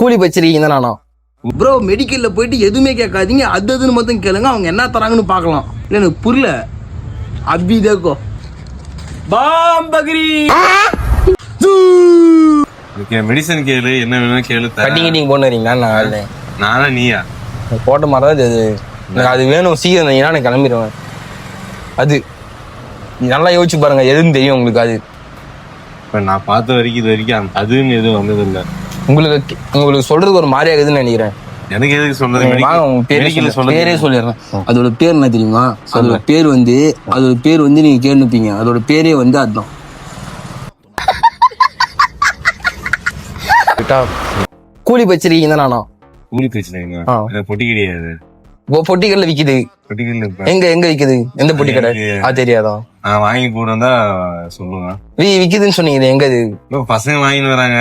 கூலி வச்சிருக்கீங்க நானா ப்ரோ மெடிக்கல்ல போயிட்டு எதுவுமே கேட்காதீங்க. அது அதுன்னு மட்டும் கேளுங்க. அவங்க என்ன தராங்கன்னு பார்க்கலாம். இல்ல எனக்கு புரியல. அபி தேக்கோ. பாம் பக்ரி மெடிசன் கேளு என்ன வேணும் கேளு. கட்டிங் கிட்டிங் போட்டு வரீங்களா? நான் நானா நீயா? போட்ட மாதிரி தான் அது எனக்கு அது வேணும் சீக்கிரம் இருந்தீங்கன்னா நான் கிளம்பிடுவேன். அது. நீ நல்லா யோசிச்சு பாருங்க. எதுன்னு தெரியும் உங்களுக்கு அது. இப்ப நான் பார்த்த வரைக்கும் இது வரைக்கும் அதுன்னு எதுவும் வந்தது இல்ல உங்களுக்கு உங்களுக்கு சொல்றதுக்கு ஒரு மாதிரியா இருக்குதுன்னு நினைக்கிறேன். எனக்கு எதுக்கு சொல்றது? பேரே சொல்லிடுறேன். அதோட பேர் என்ன தெரியுமா? அதோட பேர் வந்து அதோட பேர் வந்து நீங்க கேட்டுப்பீங்க அதோட பேரே வந்து அதுதான் கூலி வச்சிருக்கீங்க நானா? கூலி. எனக்கு பொட்டி கிடையாது. இப்போ பொட்டிக்கல்ல விக்குது. எங்க எங்க விக்குது? எந்த பொட்டி கடை? அது தெரியாதா? வாங்கி போட்டு வந்தா சொல்லுவேன். விக்குதுன்னு சொன்னீங்க எங்க இது பசங்க வாங்கின்னு வராங்க.